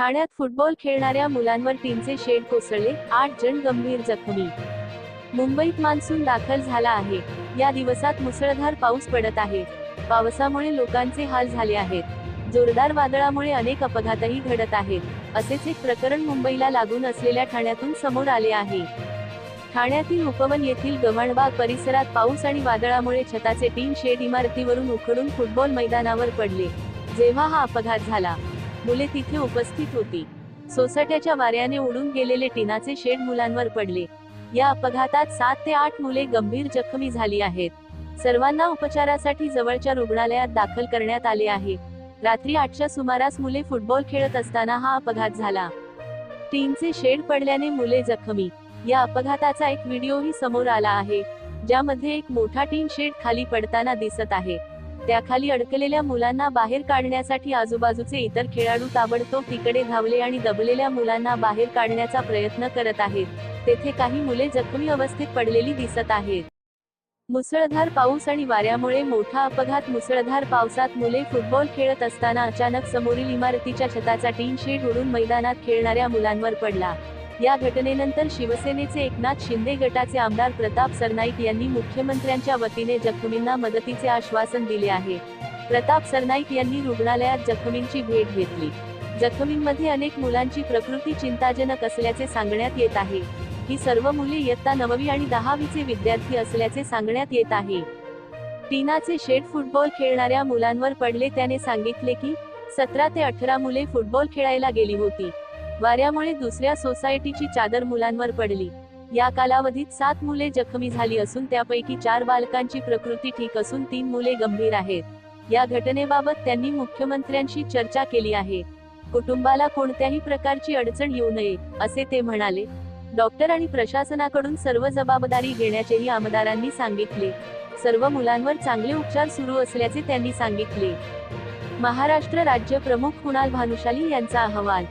ठाण्यात फुटबॉल खेळणाऱ्या मुलांवर टीमचे शेड कोसळले. आठ जण गंभीर जखमी. मुंबईत मान्सून दाखल झाला आहे. या दिवसात मुसळधार पाऊस पडत आहे. पावसामुळे लोकांचे हाल झाले आहेत. जोरदार वादळामुळे अनेक अपघातही घडत आहेत. असेच एक प्रकरण मुंबईला लागून असलेल्या ठाण्यातून समोर आले आहे. ठाण्यातील उपवन येथील गव्हाणबाग परिसरात पाऊस आणि वादळामुळे छताचे तीन शेड इमारतीवरून उखडून फुटबॉल मैदानावर पडले. जेव्हा हा अपघात झाला मुले तिथे उपस्थित होती. सोसाट्याच्या वाऱ्याने उडून गेलेले टिनाचे शेड मुलांवर पडले. या अपघातात सात ते आठ मुले गंभीर जखमी झाली आहेत. सर्वांना उपचारासाठी जवळच्या रुग्णालयात दाखल करण्यात आले आहे. रात्री आठच्या सुमारास मुले फुटबॉल खेळत असताना हा अपघात झाला. टीनचे शेड पडल्याने मुले जखमी. या अपघाताचा एक व्हिडिओही समोर आला आहे ज्यामध्ये एक मोठा टीन शेड खाली पडताना दिसत आहे. त्याखाली अडकलेल्या मुलांना बाहेर काढण्यासाठी आजूबाजूचे इतर खेळाडू ताबडतोब तिकडे धावले आणि दबलेल्या मुलांना बाहेर काढण्याचा प्रयत्न करत आहेत. तेथे काही मुले जखमी अवस्थेत पडलेली दिसत आहेत. मुसळधार पाऊस आणि वाऱ्यामुळे मोठा अपघात. मुसळधार पावसात मुले फुटबॉल खेळत असताना अचानक समोरील इमारतीच्या छताचा टीन शेड उडून मैदानात खेळणाऱ्या मुलांवर पडला. या घटनेनंतर शिवसेनेचे एकनाथ शिंदे गटाचे आमदार प्रताप सरनाईक यांनी मुख्यमंत्र्यांच्या वतीने जखमींना मदतीचे आश्वासन दिले आहे. प्रताप सरनाईक यांनी रुग्णालयात जखमींची भेट घेतली. जखमींमध्ये अनेक मुलांची प्रकृती चिंताजनक असल्याचे सांगण्यात येत आहे. ही सर्व मुले इयत्ता नववी आणि दहावीचे विद्यार्थी असल्याचे सांगण्यात येत आहे. टीनाचे शेड फुटबॉल खेळणाऱ्या मुलांवर पडले त्याने सांगितले की सतरा ते अठरा मुले फुटबॉल खेळायला गेली होती. वाऱ्यामुळे दुसऱ्या सोसायटीची चादर मुलांवर पडली. या कालावधीत सात मुले जखमी झाली असून त्यापैकी चार बालकांची प्रकृती ठीक असून तीन मुले गंभीर आहेत. या घटनेबाबत त्यांनी मुख्यमंत्र्यांशी चर्चा केली आहे. कुटुंबाला कोणत्याही प्रकारची अडचण येऊ नये असे ते म्हणाले. डॉक्टर आणि प्रशासनाकडून सर्व जबाबदारी घेण्याचेही आमदारांनी सांगितले. सर्व मुलांवर चांगले उपचार सुरू असल्याचे त्यांनी सांगितले. महाराष्ट्र राज्य प्रमुख कुणाल भानुशाली यांचा अहवाल